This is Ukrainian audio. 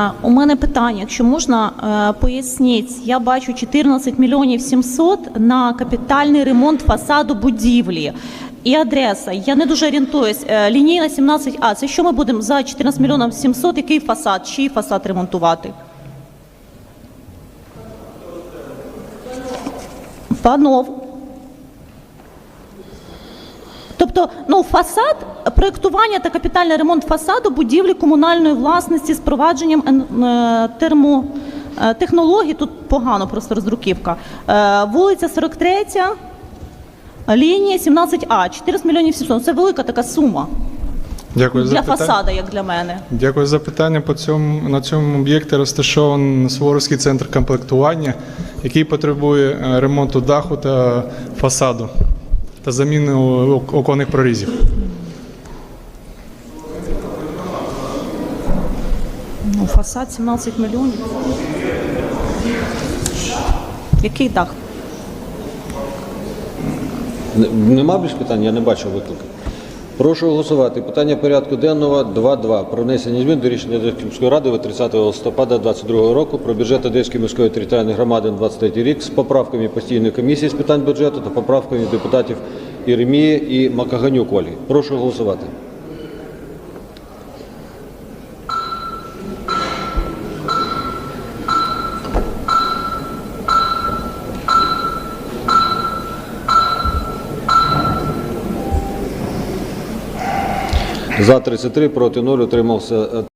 А, У мене питання, якщо можна, е, поясніть. Я бачу 14 мільйонів 700 на капітальний ремонт фасаду будівлі. І адреса. Я не дуже орієнтуюсь. Е, Лінійна 17А. Це що ми будемо за 14 мільйонів 700? Який фасад? Чий фасад ремонтувати? Панов. Тобто, ну фасад, проєктування та капітальний ремонт фасаду будівлі комунальної власності з провадженням е, термо е, технологій. Тут погано просто роздруківка. Е, Вулиця 43, лінія 17А, 14 мільйонів 700. Це велика така сума Дякую за для питання. фасада, як для мене. Дякую за питання. По цьому на цьому об'єкті розташований Суворовський центр комплектування, який потребує ремонту даху та фасаду та заміни оконних прорізів. Ну, фасад 17 мільйонів. Який дах? Нема більш питань, я не бачу виклики. Прошу голосувати. Питання порядку денного 2.2. Про внесення змін до рішення Одеської міської ради від 30 листопада 2022 року про бюджет Одеської міської територіальної громади на 23 рік з поправками постійної комісії з питань бюджету та поправками депутатів Єремії і Макаганюк Ольги. Прошу голосувати. За 33, проти 0, утримався